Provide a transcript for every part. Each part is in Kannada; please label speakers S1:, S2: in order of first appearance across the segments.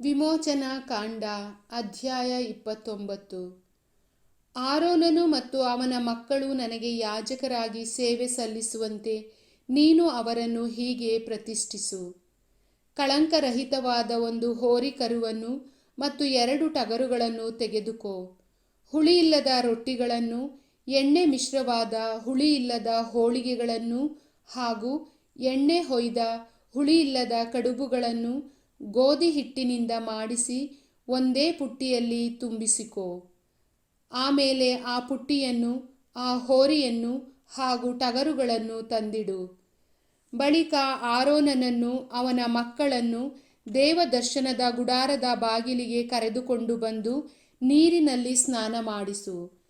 S1: ವಿಮೋಚನಾ ಕಾಂಡ, ಅಧ್ಯಾಯ ಇಪ್ಪತ್ತೊಂಬತ್ತು. ಆರೋನನು ಮತ್ತು ಅವನ ಮಕ್ಕಳು ನನಗೆ ಯಾಜಕರಾಗಿ ಸೇವೆ ಸಲ್ಲಿಸುವಂತೆ ನೀನು ಅವರನ್ನು ಹೀಗೆ ಪ್ರತಿಷ್ಠಿಸು. ಕಳಂಕರಹಿತವಾದ ಒಂದು ಹೋರಿಕರುವನ್ನು ಮತ್ತು ಎರಡು ಟಗರುಗಳನ್ನು ತೆಗೆದುಕೋ. ಹುಳಿಯಿಲ್ಲದ ರೊಟ್ಟಿಗಳನ್ನು, ಎಣ್ಣೆ ಮಿಶ್ರವಾದ ಹುಳಿಯಿಲ್ಲದ ಹೋಳಿಗೆಗಳನ್ನು ಹಾಗೂ ಎಣ್ಣೆ ಹೊಯ್ದ ಹುಳಿಯಿಲ್ಲದ ಕಡುಬುಗಳನ್ನು ಗೋಧಿ ಹಿಟ್ಟಿನಿಂದ ಮಾಡಿಸಿ ಒಂದೇ ಪುಟ್ಟಿಯಲ್ಲಿ ತುಂಬಿಸಿಕೋ. ಆಮೇಲೆ ಆ ಪುಟ್ಟಿಯನ್ನು, ಆ ಹೋರಿಯನ್ನು ಹಾಗೂ ಟಗರುಗಳನ್ನು ತಂದಿಡು. ಬಳಿಕ ಆರೋನನನ್ನು, ಅವನ ಮಕ್ಕಳನ್ನು ದೇವದರ್ಶನದ ಗುಡಾರದ ಬಾಗಿಲಿಗೆ ಕರೆದುಕೊಂಡು ಬಂದು ನೀರಿನಲ್ಲಿ ಸ್ನಾನ ಮಾಡಿಸು.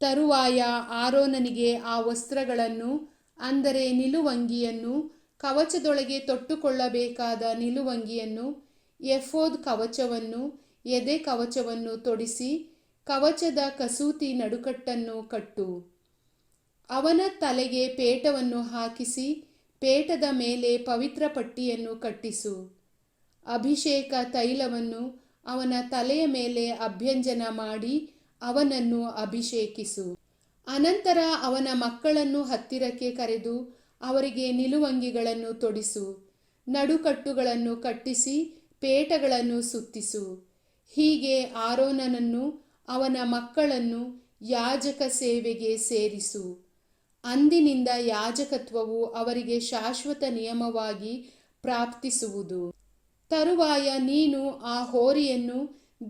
S1: ತರುವಾಯ ಆರೋನನಿಗೆ ಆ ವಸ್ತ್ರಗಳನ್ನು, ಅಂದರೆ ನಿಲುವಂಗಿಯನ್ನು ಕವಚದೊಳಗೆ ತೊಟ್ಟುಕೊಳ್ಳಬೇಕಾದ ನಿಲುವಂಗಿಯನ್ನು, ಎಫೋದ್ ಕವಚವನ್ನು, ಎದೆ ಕವಚವನ್ನು ತೊಡಿಸಿ ಕವಚದ ಕಸೂತಿ ನಡುಕಟ್ಟನ್ನು ಕಟ್ಟು. ಅವನ ತಲೆಗೆ ಪೇಟವನ್ನು ಹಾಕಿಸಿ ಪೇಟದ ಮೇಲೆ ಪವಿತ್ರ ಪಟ್ಟಿಯನ್ನು ಕಟ್ಟಿಸು. ಅಭಿಷೇಕ ತೈಲವನ್ನು ಅವನ ತಲೆಯ ಮೇಲೆ ಅಭ್ಯಂಜನ ಮಾಡಿ ಅವನನ್ನು ಅಭಿಷೇಕಿಸು. ಅನಂತರ ಅವನ ಮಕ್ಕಳನ್ನು ಹತ್ತಿರಕ್ಕೆ ಕರೆದು ಅವರಿಗೆ ನಿಲುವಂಗಿಗಳನ್ನು ತೊಡಿಸು, ನಡುಕಟ್ಟುಗಳನ್ನು ಕಟ್ಟಿಸಿ, ಪೇಟಗಳನ್ನು ಸುತ್ತಿಸು. ಹೀಗೆ ಆರೋನನನ್ನು ಅವನ ಮಕ್ಕಳನ್ನು ಯಾಜಕ ಸೇವೆಗೆ ಸೇರಿಸು. ಅಂದಿನಿಂದ ಯಾಜಕತ್ವವು ಅವರಿಗೆ ಶಾಶ್ವತ ನಿಯಮವಾಗಿ ಪ್ರಾಪ್ತಿಸುವುದು. ತರುವಾಯ ನೀನು ಆ ಹೋರಿಯನ್ನು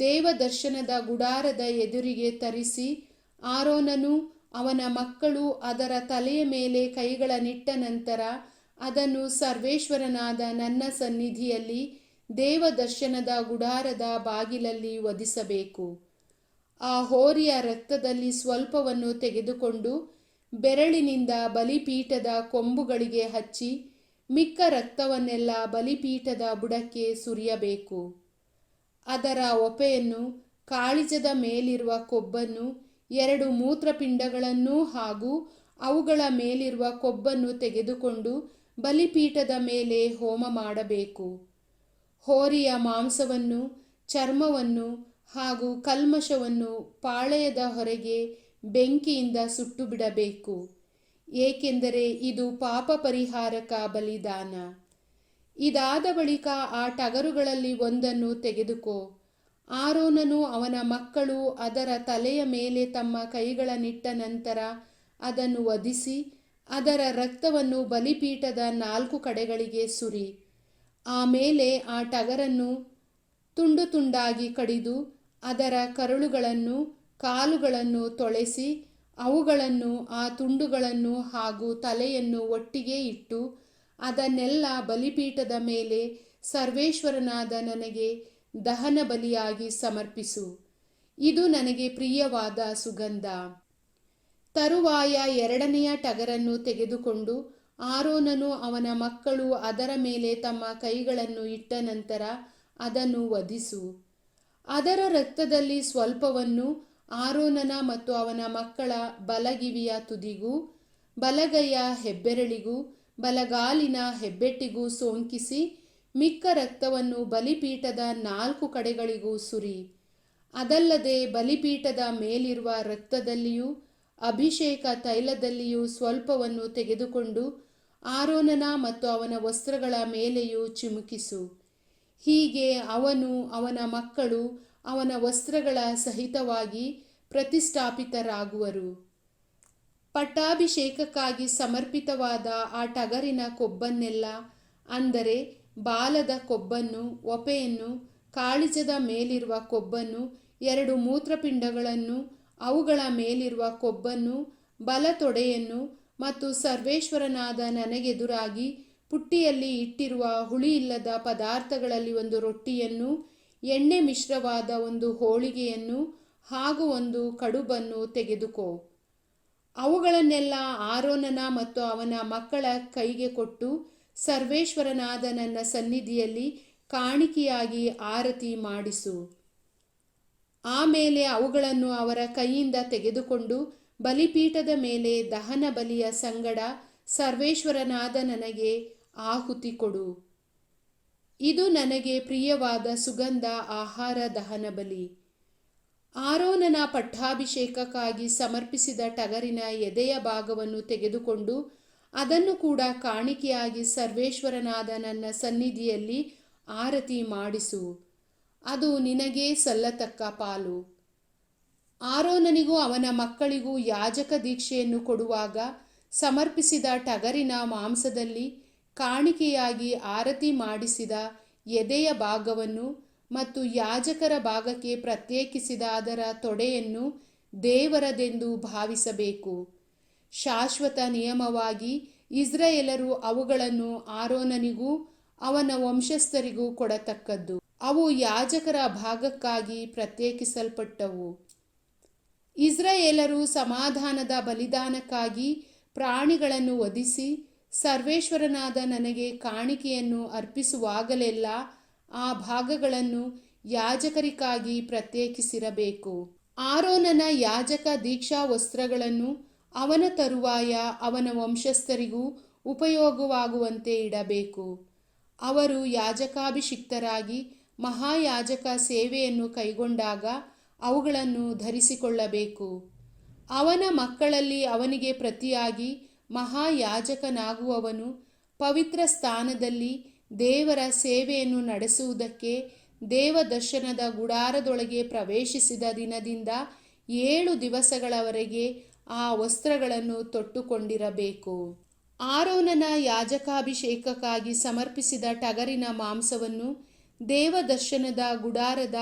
S1: ದೇವದರ್ಶನದ ಗುಡಾರದ ಎದುರಿಗೆ ತರಿಸಿ, ಆರೋನನು ಅವನ ಮಕ್ಕಳು ಅದರ ತಲೆಯ ಮೇಲೆ ಕೈಗಳ ನಿಟ್ಟ ನಂತರ ಅದನ್ನು ಸರ್ವೇಶ್ವರನಾದ ನನ್ನ ಸನ್ನಿಧಿಯಲ್ಲಿ ದೇವದರ್ಶನದ ಗುಡಾರದ ಬಾಗಿಲಲ್ಲಿ ವಧಿಸಬೇಕು. ಆ ಹೋರಿಯ ರಕ್ತದಲ್ಲಿ ಸ್ವಲ್ಪವನ್ನು ತೆಗೆದುಕೊಂಡು ಬೆರಳಿನಿಂದ ಬಲಿಪೀಠದ ಕೊಂಬುಗಳಿಗೆ ಹಚ್ಚಿ ಮಿಕ್ಕ ರಕ್ತವನ್ನೆಲ್ಲ ಬಲಿಪೀಠದ ಬುಡಕ್ಕೆ ಸುರಿಯಬೇಕು. ಅದರ ಒಪೆಯನ್ನು ಕಾಳಿಜದ ಮೇಲಿರುವ ಕೊಬ್ಬನ್ನು ಎರಡು ಮೂತ್ರಪಿಂಡಗಳನ್ನು ಹಾಗೂ ಅವುಗಳ ಮೇಲಿರುವ ಕೊಬ್ಬನ್ನು ತೆಗೆದುಕೊಂಡು ಬಲಿಪೀಠದ ಮೇಲೆ ಹೋಮ ಮಾಡಬೇಕು. ಹೋರಿಯ ಮಾಂಸವನ್ನು, ಚರ್ಮವನ್ನು ಹಾಗೂ ಕಲ್ಮಶವನ್ನು ಪಾಳೆಯದ ಹೊರಗೆ ಬೆಂಕಿಯಿಂದ ಸುಟ್ಟು ಬಿಡಬೇಕು ಏಕೆಂದರೆ ಇದು ಪಾಪ ಪರಿಹಾರಕ ಬಲಿದಾನ. ಇದಾದ ಬಳಿಕ ಆ ಟಗರುಗಳಲ್ಲಿ ಒಂದನ್ನು ತೆಗೆದುಕೋ. ಆರೋನನು ಅವನ ಮಕ್ಕಳು ಅದರ ತಲೆಯ ಮೇಲೆ ತಮ್ಮ ಕೈಗಳನ್ನಿಟ್ಟ ನಿಟ್ಟ ನಂತರ ಅದನ್ನು ವಧಿಸಿ, ಅದರ ರಕ್ತವನ್ನು ಬಲಿಪೀಠದ ನಾಲ್ಕು ಕಡೆಗಳಿಗೆ ಸುರಿ. ಆಮೇಲೆ ಆ ಟಗರನ್ನು ತುಂಡು ತುಂಡಾಗಿ ಕಡಿದು, ಅದರ ಕರುಳುಗಳನ್ನು, ಕಾಲುಗಳನ್ನು ತೊಳೆಸಿ, ಅವುಗಳನ್ನು ಆ ತುಂಡುಗಳನ್ನು ಹಾಗೂ ತಲೆಯನ್ನು ಒಟ್ಟಿಗೆ ಇಟ್ಟು, ಅದನ್ನೆಲ್ಲ ಬಲಿಪೀಠದ ಮೇಲೆ ಸರ್ವೇಶ್ವರನಾದ ನನಗೆ ದಹನ ಬಲಿಯಾಗಿ ಸಮರ್ಪಿಸು. ಇದು ನನಗೆ ಪ್ರಿಯವಾದ ಸುಗಂಧ. ತರುವಾಯ ಎರಡನೆಯ ಟಗರನ್ನು ತೆಗೆದುಕೊಂಡು ಆರೋನನು ಅವನ ಮಕ್ಕಳು ಅದರ ಮೇಲೆ ತಮ್ಮ ಕೈಗಳನ್ನು ಇಟ್ಟ ನಂತರ ಅದನ್ನು ವಧಿಸು. ಅದರ ರಕ್ತದಲ್ಲಿ ಸ್ವಲ್ಪವನ್ನು ಆರೋನನ ಮತ್ತು ಅವನ ಮಕ್ಕಳ ಬಲಗಿವಿಯ ತುದಿಗೂ, ಬಲಗೈಯ ಹೆಬ್ಬೆರಳಿಗೂ, ಬಲಗಾಲಿನ ಹೆಬ್ಬೆಟ್ಟಿಗೂ ಸೋಂಕಿಸಿ ಮಿಕ್ಕ ರಕ್ತವನ್ನು ಬಲಿಪೀಠದ ನಾಲ್ಕು ಕಡೆಗಳಿಗೂ ಸುರಿ. ಅದಲ್ಲದೆ ಬಲಿಪೀಠದ ಮೇಲಿರುವ ರಕ್ತದಲ್ಲಿಯೂ, ಅಭಿಷೇಕ ತೈಲದಲ್ಲಿಯೂ ಸ್ವಲ್ಪವನ್ನು ತೆಗೆದುಕೊಂಡು ಆರೋನನ ಮತ್ತು ಅವನ ವಸ್ತ್ರಗಳ ಮೇಲೆಯೂ ಚಿಮುಕಿಸು. ಹೀಗೆ ಅವನು ಅವನ ಮಕ್ಕಳು ಅವನ ವಸ್ತ್ರಗಳ ಸಹಿತವಾಗಿ ಪ್ರತಿಷ್ಠಾಪಿತರಾಗುವರು. ಪಟ್ಟಾಭಿಷೇಕಕ್ಕಾಗಿ ಸಮರ್ಪಿತವಾದ ಆ ಟಗರಿನ ಕೊಬ್ಬನ್ನೆಲ್ಲ, ಅಂದರೆ ಬಾಲದ ಕೊಬ್ಬನ್ನು, ಒಪೆಯನ್ನು, ಕಾಳಿಜದ ಮೇಲಿರುವ ಕೊಬ್ಬನ್ನು, ಎರಡು ಮೂತ್ರಪಿಂಡಗಳನ್ನು, ಅವುಗಳ ಮೇಲಿರುವ ಕೊಬ್ಬನ್ನು ಬಲ ತೊಡೆಯನ್ನು ಮತ್ತು ಸರ್ವೇಶ್ವರನಾದ ನನಗೆದುರಾಗಿ ಪುಟ್ಟಿಯಲ್ಲಿ ಇಟ್ಟಿರುವ ಹುಳಿಯಿಲ್ಲದ ಪದಾರ್ಥಗಳಲ್ಲಿ ಒಂದು ರೊಟ್ಟಿಯನ್ನು, ಎಣ್ಣೆ ಮಿಶ್ರವಾದ ಒಂದು ಹೋಳಿಗೆಯನ್ನು ಹಾಗೂ ಒಂದು ಕಡುಬನ್ನು ತೆಗೆದುಕೋ. ಅವುಗಳನ್ನೆಲ್ಲ ಆರೋನನ ಮತ್ತು ಅವನ ಮಕ್ಕಳ ಕೈಗೆ ಕೊಟ್ಟು ಸರ್ವೇಶ್ವರನಾದ ನನ್ನ ಸನ್ನಿಧಿಯಲ್ಲಿ ಕಾಣಿಕೆಯಾಗಿ ಆರತಿ ಮಾಡಿಸು. ಆಮೇಲೆ ಅವುಗಳನ್ನು ಅವರ ಕೈಯಿಂದ ತೆಗೆದುಕೊಂಡು ಬಲಿಪೀಠದ ಮೇಲೆ ದಹನ ಬಲಿಯ ಸಂಗಡ ಸರ್ವೇಶ್ವರನಾದ ನನಗೆ ಆಹುತಿ ಕೊಡು. ಇದು ನನಗೆ ಪ್ರಿಯವಾದ ಸುಗಂಧ ಆಹಾರ ದಹನ ಬಲಿ. ಆರೋನನ ಪಟ್ಟಾಭಿಷೇಕಕ್ಕಾಗಿ ಸಮರ್ಪಿಸಿದ ಟಗರಿನ ಎದೆಯ ಭಾಗವನ್ನು ತೆಗೆದುಕೊಂಡು ಅದನ್ನು ಕೂಡ ಕಾಣಿಕೆಯಾಗಿ ಸರ್ವೇಶ್ವರನಾದ ನನ್ನ ಸನ್ನಿಧಿಯಲ್ಲಿ ಆರತಿ ಮಾಡಿಸು. ಅದು ನಿನಗೇ ಸಲ್ಲತಕ್ಕ ಪಾಲು. ಆರೋನನಿಗೂ ಅವನ ಮಕ್ಕಳಿಗೂ ಯಾಜಕ ದೀಕ್ಷೆಯನ್ನು ಕೊಡುವಾಗ ಸಮರ್ಪಿಸಿದ ಟಗರಿನ ಮಾಂಸದಲ್ಲಿ ಕಾಣಿಕೆಯಾಗಿ ಆರತಿ ಮಾಡಿಸಿದ ಎದೆಯ ಭಾಗವನ್ನು ಮತ್ತು ಯಾಜಕರ ಭಾಗಕ್ಕೆ ಪ್ರತ್ಯೇಕಿಸಿದ ಅದರ ತೊಡೆಯನ್ನು ದೇವರದೆಂದು ಭಾವಿಸಬೇಕು. ಶಾಶ್ವತ ನಿಯಮವಾಗಿ ಇಸ್ರಾಯೇಲರು ಅವುಗಳನ್ನು ಆರೋನನಿಗೂ ಅವನ ವಂಶಸ್ಥರಿಗೂ ಕೊಡತಕ್ಕದ್ದು. ಅವು ಯಾಜಕರ ಭಾಗಕ್ಕಾಗಿ ಪ್ರತ್ಯೇಕಿಸಲ್ಪಟ್ಟವು. ಇಸ್ರಾಯೇಲರು ಸಮಾಧಾನದ ಬಲಿದಾನಕ್ಕಾಗಿ ಪ್ರಾಣಿಗಳನ್ನು ವಧಿಸಿ, ಸರ್ವೇಶ್ವರನಾದ ನನಗೆ ಕಾಣಿಕೆಯನ್ನು ಅರ್ಪಿಸುವಾಗಲೆಲ್ಲ ಆ ಭಾಗಗಳನ್ನು ಯಾಜಕರಿಗಾಗಿ ಪ್ರತ್ಯೇಕಿಸಿರಬೇಕು. ಆರೋನನ ಯಾಜಕ ದೀಕ್ಷಾ ವಸ್ತ್ರಗಳನ್ನು ಅವನ ತರುವಾಯ ಅವನ ವಂಶಸ್ಥರಿಗೂ ಉಪಯೋಗವಾಗುವಂತೆ ಇಡಬೇಕು. ಅವರು ಯಾಜಕಾಭಿಷಿಕ್ತರಾಗಿ ಮಹಾಯಾಜಕ ಸೇವೆಯನ್ನು ಕೈಗೊಂಡಾಗ ಅವುಗಳನ್ನು ಧರಿಸಿಕೊಳ್ಳಬೇಕು. ಅವನ ಮಕ್ಕಳಲ್ಲಿ ಅವನಿಗೆ ಪ್ರತಿಯಾಗಿ ಮಹಾಯಾಜಕನಾಗುವವನು ಪವಿತ್ರ ಸ್ಥಾನದಲ್ಲಿ ದೇವರ ಸೇವೆಯನ್ನು ನಡೆಸುವುದಕ್ಕೆ ದೇವದರ್ಶನದ ಗುಡಾರದೊಳಗೆ ಪ್ರವೇಶಿಸಿದ ದಿನದಿಂದ ಏಳು ದಿವಸಗಳವರೆಗೆ ಆ ವಸ್ತ್ರಗಳನ್ನು ತೊಟ್ಟುಕೊಂಡಿರಬೇಕು. ಆರೋನನ ಯಾಜಕಾಭಿಷೇಕಕ್ಕಾಗಿ ಸಮರ್ಪಿಸಿದ ಟಗರಿನ ಮಾಂಸವನ್ನು ದೇವದರ್ಶನದ ಗುಡಾರದ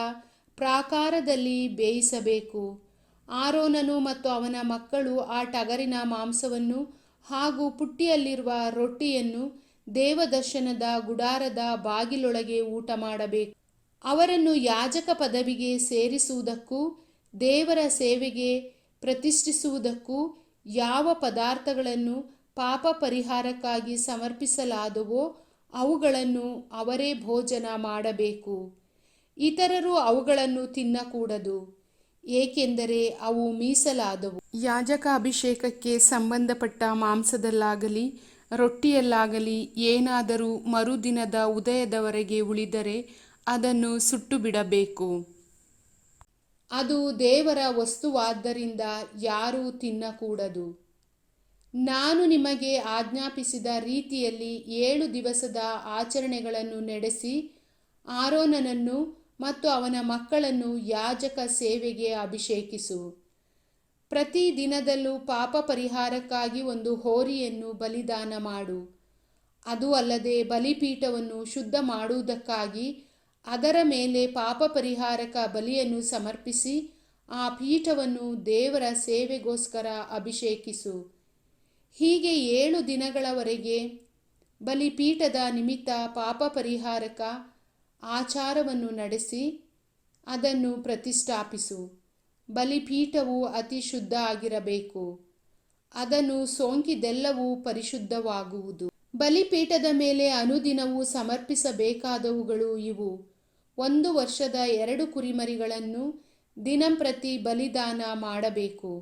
S1: ಪ್ರಾಕಾರದಲ್ಲಿ ಬೇಯಿಸಬೇಕು. ಆರೋನನು ಮತ್ತು ಅವನ ಮಕ್ಕಳು ಆ ಟಗರಿನ ಮಾಂಸವನ್ನು ಹಾಗೂ ಪುಟ್ಟಿಯಲ್ಲಿರುವ ರೊಟ್ಟಿಯನ್ನು ದೇವದರ್ಶನದ ಗುಡಾರದ ಬಾಗಿಲೊಳಗೆ ಊಟ ಮಾಡಬೇಕು. ಅವರನ್ನು ಯಾಜಕ ಪದವಿಗೆ ಸೇರಿಸುವುದಕ್ಕೂ ದೇವರ ಸೇವೆಗೆ ಪ್ರತಿಷ್ಠಿಸುವುದಕ್ಕೂ ಯಾವ ಪದಾರ್ಥಗಳನ್ನು ಪಾಪ ಪರಿಹಾರಕ್ಕಾಗಿ ಸಮರ್ಪಿಸಲಾದವೋ ಅವುಗಳನ್ನು ಅವರೇ ಭೋಜನ ಮಾಡಬೇಕು. ಇತರರು ಅವುಗಳನ್ನು ತಿನ್ನಕೂಡದು, ಏಕೆಂದರೆ ಅವು ಮೀಸಲಾದವು. ಯಾಜಕ ಅಭಿಷೇಕಕ್ಕೆ ಸಂಬಂಧಪಟ್ಟ ಮಾಂಸದಲ್ಲಾಗಲಿ, ರೊಟ್ಟಿಯಲ್ಲಾಗಲಿ ಏನಾದರೂ ಮರುದಿನದ ಉದಯದವರೆಗೆ ಉಳಿದರೆ ಅದನ್ನು ಸುಟ್ಟು ಬಿಡಬೇಕು. ಅದು ದೇವರ ವಸ್ತುವಾದ್ದರಿಂದ ಯಾರೂ ತಿನ್ನಕೂಡದು. ನಾನು ನಿಮಗೆ ಆಜ್ಞಾಪಿಸಿದ ರೀತಿಯಲ್ಲಿ ಏಳು ದಿವಸದ ಆಚರಣೆಗಳನ್ನು ನಡೆಸಿ, ಆರೋನನನ್ನು ಮತ್ತು ಅವನ ಮಕ್ಕಳನ್ನು ಯಾಜಕ ಸೇವೆಗೆ ಅಭಿಷೇಕಿಸು. ಪ್ರತಿ ದಿನದಲ್ಲೂ ಪಾಪ ಪರಿಹಾರಕ್ಕಾಗಿ ಒಂದು ಹೋರಿಯನ್ನು ಬಲಿದಾನ ಮಾಡು. ಅದು ಅಲ್ಲದೆ ಬಲಿಪೀಠವನ್ನು ಶುದ್ಧ ಮಾಡುವುದಕ್ಕಾಗಿ ಅದರ ಮೇಲೆ ಪಾಪ ಪರಿಹಾರಕ ಬಲಿಯನ್ನು ಸಮರ್ಪಿಸಿ ಆ ಪೀಠವನ್ನು ದೇವರ ಸೇವೆಗೋಸ್ಕರ ಅಭಿಷೇಕಿಸು. ಹೀಗೆ ಏಳು ದಿನಗಳವರೆಗೆ ಬಲಿಪೀಠದ ನಿಮಿತ್ತ ಪಾಪ ಪರಿಹಾರಕ ಆಚಾರವನ್ನು ನಡೆಸಿ ಅದನ್ನು ಪ್ರತಿಷ್ಠಾಪಿಸು. ಬಲಿಪೀಠವು ಅತಿ ಶುದ್ಧ ಆಗಿರಬೇಕು. ಅದನ್ನು ಸೋಂಕಿದೆಲ್ಲವೂ ಪರಿಶುದ್ಧವಾಗುವುದು. ಬಲಿಪೀಠದ ಮೇಲೆ ಅನುದಿನವೂ ಸಮರ್ಪಿಸಬೇಕಾದವುಗಳು ಇವು. ಒಂದು ವರ್ಷದ ಎರಡು ಕುರಿಮರಿಗಳನ್ನು ದಿನಂಪ್ರತಿ ಬಲಿದಾನ ಮಾಡಬೇಕು.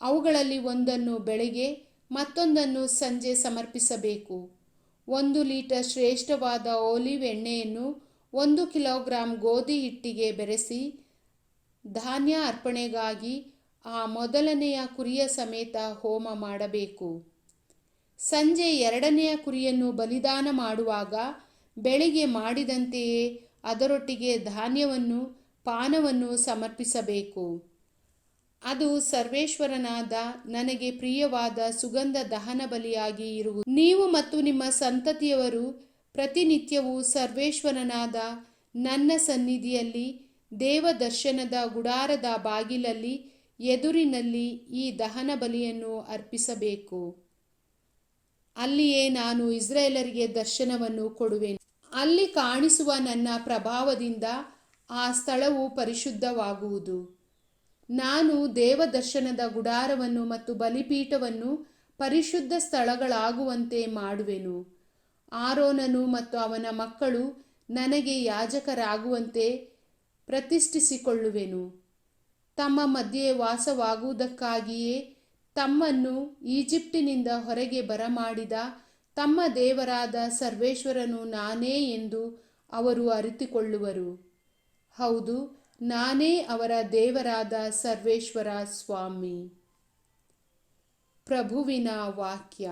S1: ಅವುಗಳಲ್ಲಿ ಒಂದನ್ನು ಬೆಳಗ್ಗೆ, ಮತ್ತೊಂದನ್ನು ಸಂಜೆ ಸಮರ್ಪಿಸಬೇಕು. ಒಂದು ಲೀಟರ್ ಶ್ರೇಷ್ಠವಾದ ಓಲಿವ್ ಎಣ್ಣೆಯನ್ನು ಒಂದು ಕಿಲೋಗ್ರಾಂ ಗೋಧಿ ಹಿಟ್ಟಿಗೆ ಬೆರೆಸಿ ಧಾನ್ಯ ಅರ್ಪಣೆಗಾಗಿ ಆ ಮೊದಲನೆಯ ಕುರಿಯ ಸಮೇತ ಹೋಮ ಮಾಡಬೇಕು. ಸಂಜೆ ಎರಡನೆಯ ಕುರಿಯನ್ನು ಬಲಿದಾನ ಮಾಡುವಾಗ ಬೆಳಿಗ್ಗೆ ಮಾಡಿದಂತೆಯೇ ಅದರೊಟ್ಟಿಗೆ ಧಾನ್ಯವನ್ನು, ಪಾನವನ್ನು ಸಮರ್ಪಿಸಬೇಕು. ಅದು ಸರ್ವೇಶ್ವರನಾದ ನನಗೆ ಪ್ರಿಯವಾದ ಸುಗಂಧ ದಹನ ಬಲಿಯಾಗಿ ಇರುವುದು. ನೀವು ಮತ್ತು ನಿಮ್ಮ ಸಂತತಿಯವರು ಪ್ರತಿನಿತ್ಯವೂ ಸರ್ವೇಶ್ವರನಾದ ನನ್ನ ಸನ್ನಿಧಿಯಲ್ಲಿ, ದೇವದರ್ಶನದ ಗುಡಾರದ ಬಾಗಿಲಲ್ಲಿ, ಎದುರಿನಲ್ಲಿ ಈ ದಹನ ಬಲಿಯನ್ನು ಅರ್ಪಿಸಬೇಕು. ಅಲ್ಲಿಯೇ ನಾನು ಇಸ್ರೇಲರಿಗೆ ದರ್ಶನವನ್ನು ಕೊಡುವೆನು. ಅಲ್ಲಿ ಕಾಣಿಸುವ ನನ್ನ ಪ್ರಭಾವದಿಂದ ಆ ಸ್ಥಳವು ಪರಿಶುದ್ಧವಾಗುವುದು. ನಾನು ದೇವದರ್ಶನದ ಗುಡಾರವನ್ನು ಮತ್ತು ಬಲಿಪೀಠವನ್ನು ಪರಿಶುದ್ಧ ಸ್ಥಳಗಳಾಗುವಂತೆ ಮಾಡುವೆನು. ಆರೋನನು ಮತ್ತು ಅವನ ಮಕ್ಕಳು ನನಗೆ ಯಾಜಕರಾಗುವಂತೆ ಪ್ರತಿಷ್ಠಿಸಿಕೊಳ್ಳುವೆನು. ತಮ್ಮ ಮಧ್ಯೆ ವಾಸವಾಗುವುದಕ್ಕಾಗಿಯೇ ತಮ್ಮನ್ನು ಈಜಿಪ್ಟಿನಿಂದ ಹೊರಗೆ ಬರಮಾಡಿದ ತಮ್ಮ ದೇವರಾದ ಸರ್ವೇಶ್ವರನು ನಾನೇ ಎಂದು ಅವರು ಅರಿತುಕೊಳ್ಳುವರು. ಹೌದು, ನಾನೇ ಅವರ ದೇವರಾದ ಸರ್ವೇಶ್ವರ ಸ್ವಾಮಿ. ಪ್ರಭುವಿನ ವಾಕ್ಯ.